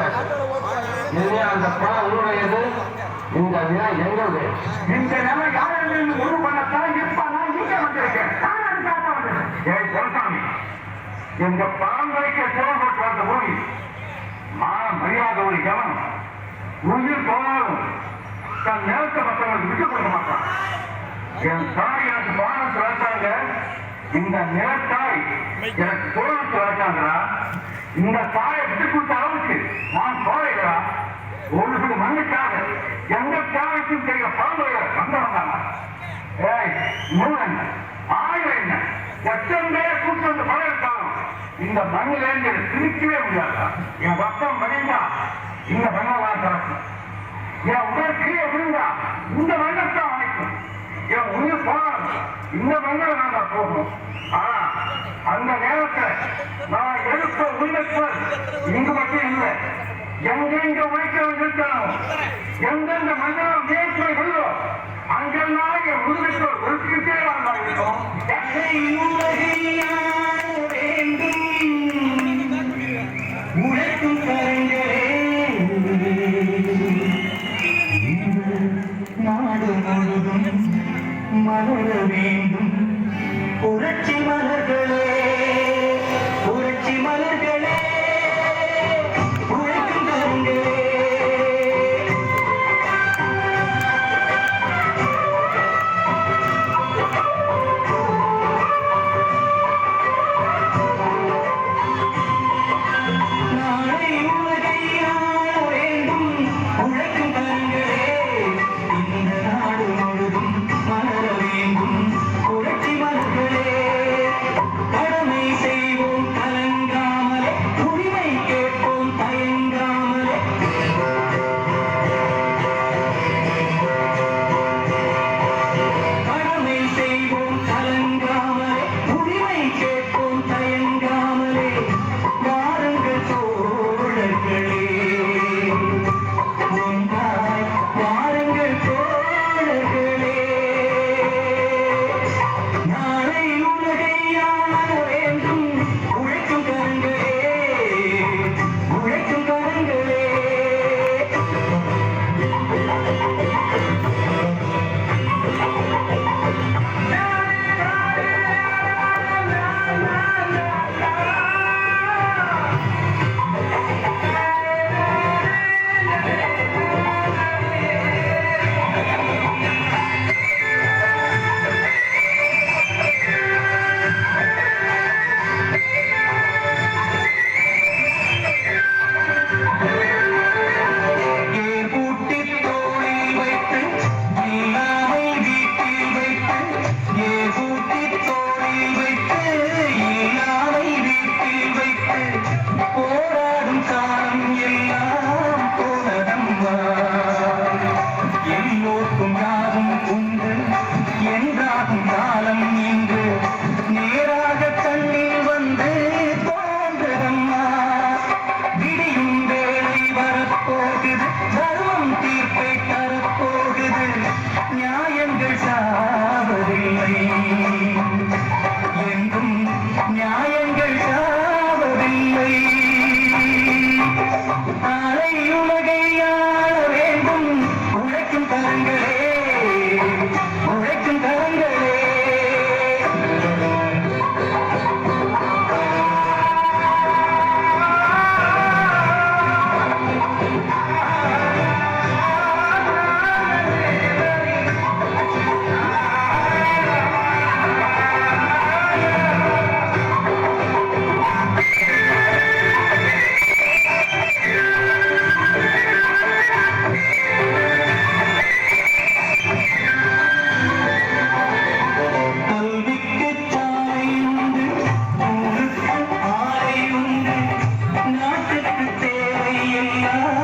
ஏற்கனவே அந்த பணம் உன்னுடையது இந்த நிலம் எங்களுடைய இந்த நிலை யாரிலிருந்து உருவு பண்ணத்தான் இப்ப நான் இங்க வந்திருக்கேன் நான் அதுக்காக வந்திருக்கேன். ஏய் பொருசாமி இந்த பரம்பரைக்கு சோறு போட்டு வந்த பூமி மான மரியாதை ஒரு கவனம் உயிர் போனாலும் தன் நிலத்தை மற்றவங்களுக்கு விட்டு கொடுக்க மாட்டான். என் தாய் எனக்கு பானத்தை வளர்த்தாங்க இந்த நிலத்தாய் எனக்கு சோழத்தை வளர்த்தாங்களா இந்த தாயை விட்டு கொடுத்த அளவுக்கு நான் சோழைகளா ஒரு சில மண்ணுக்காக எந்த தியாகத்தையும் செய்ய பரம்பரை வந்தவங்க ஏய் நூறு என்ன ஆயிரம் என்ன? லட்சம் பேர் கூட்டு வந்து பணம் இருக்காங்க இந்த மண்ணில இருந்து திருக்கவே முடியாதா என் ரத்தம் வடிந்தா இந்த மண்ணெல்லாம் திறக்கும் என் உடல் கீழே விழுந்தா எடுத்த இங்கு மட்டும் இல்லை எங்கெங்க உழைக்கிறவங்க இருக்கணும் எந்தெந்த மண்டலம் வேட்பை அங்கெல்லாம் என் உயிரத்தல் ஒழுக்கிட்டே நான் இருக்கோம் என்னை உழைக்கும் கலைஞரே நாடு முழுதும் மலர வேண்டும் புரட்சி மலர்களே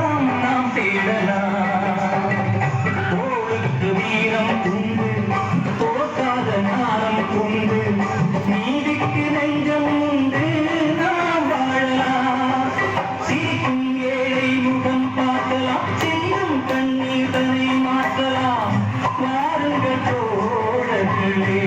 வீரம் நாம் தேடலாம். தோளுக்கு வீரம் உண்டு தோற்காத நாரம் உண்டு. நீதிக்கு நெஞ்சம் உண்டு நாம் வாழலாம். சிரிக்கும் ஏழை முகம் பார்க்கலாம் செல்லும் கண்ணீர் தன்னை மாற்றலாம். வாருங்கள் தோழர்களே.